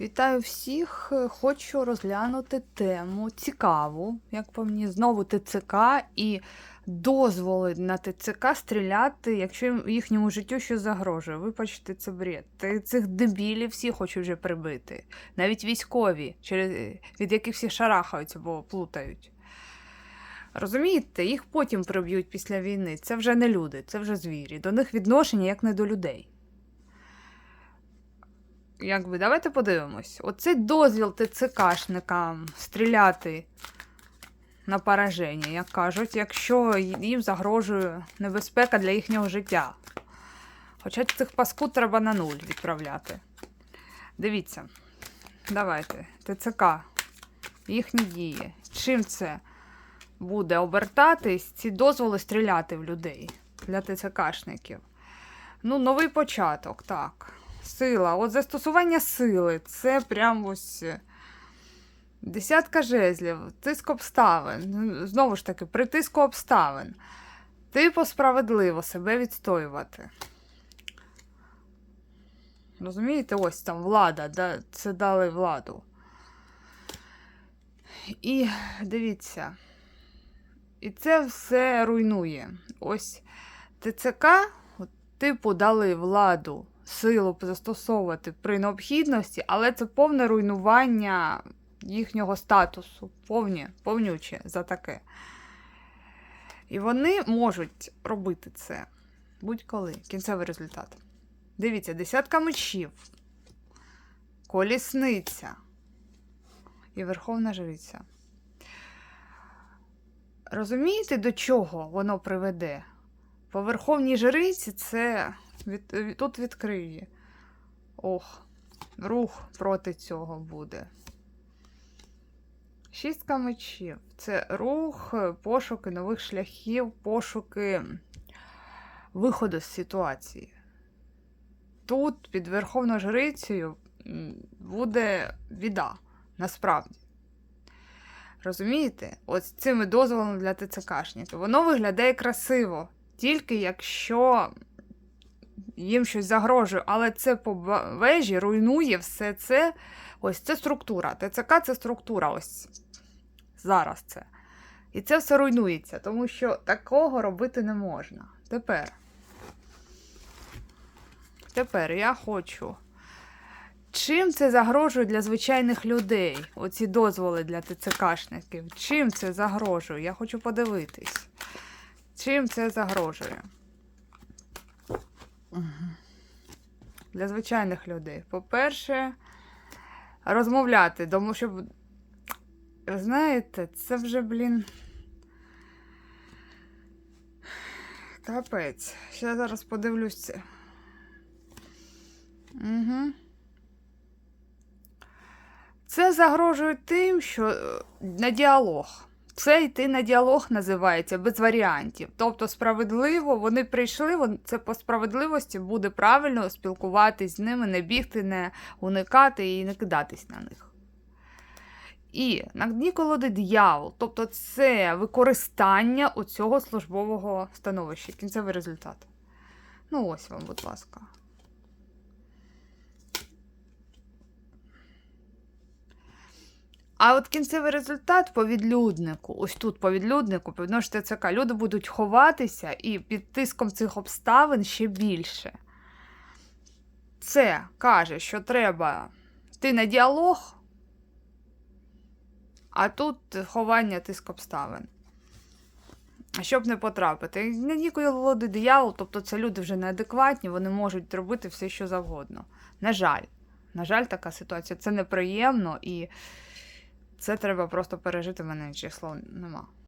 Вітаю всіх! Хочу розглянути тему цікаву, як по мені, знову ТЦК і дозволи на ТЦК стріляти, якщо їхньому життю щось загрожує. Вибачте, це бред. Цих дебілів всі хочуть вже прибити. Навіть військові, від яких всі шарахаються, бо плутають. Розумієте, їх потім приб'ють після війни. Це вже не люди, це вже звірі. До них відношення як не до людей. Якби давайте подивимось. Оцей дозвіл ТЦКшникам стріляти на пораження, як кажуть, якщо їм загрожує небезпека для їхнього життя. Хоча цих паскуд треба на нуль відправляти. Дивіться, давайте, ТЦК, їхні дії. Чим це буде обертатись, ці дозволи стріляти в людей для ТЦКшників? Ну, новий початок, так. Сила. От застосування сили це прям ось е, десятка жезлів, тиск обставин. Ну, Знову ж таки, при тиску обставин. Типу справедливо себе відстоювати. Розумієте, ось там влада, да, це дали владу. І дивіться. І це все руйнує. Ось ТЦК, типу, дали владу силу застосовувати при необхідності, але це повне руйнування їхнього статусу, повні, повнюче за таке. І вони можуть робити це будь-коли. Кінцевий результат. Дивіться, десятка мечів, колісниця і Верховна Жриця. Розумієте, до чого воно приведе? По Верховній Жриці це від, тут відкриє. Ох, рух проти цього буде. Шістка мечів. Це рух, пошуки нових шляхів, пошуки виходу з ситуації. Тут під Верховною Жрицею буде біда, насправді. Розумієте? Ось цими дозволами для ТЦКшників. Воно виглядає красиво, тільки якщо їм щось загрожує, але це по вежі руйнує все це. Ось це структура. ТЦК це структура. Ось зараз це. І це все руйнується, тому що такого робити не можна. Тепер. Тепер я хочу. Чим це загрожує для звичайних людей? Оці дозволи для ТЦКшників. Чим це загрожує? Я хочу подивитись. Чим це загрожує? Для звичайних людей. По-перше, розмовляти, тому що, знаєте, це вже, блін. Капець. Ще зараз подивлюсь це. Угу. Це загрожує тим, що е, на діалог. Це йти на діалог називається без варіантів. Тобто, справедливо, вони прийшли, це по справедливості буде правильно спілкуватись з ними, не бігти, не уникати і не кидатись на них. І на дні колоди дьявол, тобто це використання цього службового становища. Кінцевий результат. Ну, ось вам, будь ласка. А от кінцевий результат по відлюднику, ось тут по відлюднику, по відношенню ТЦК, люди будуть ховатися і під тиском цих обставин ще більше. Це каже, що треба йти на діалог, а тут ховання тиск обставин. Щоб не потрапити. На нікої володи диявол, тобто це люди вже неадекватні, вони можуть робити все, що завгодно. На жаль, на жаль, така ситуація. Це неприємно і це треба просто пережити, в мене число нема.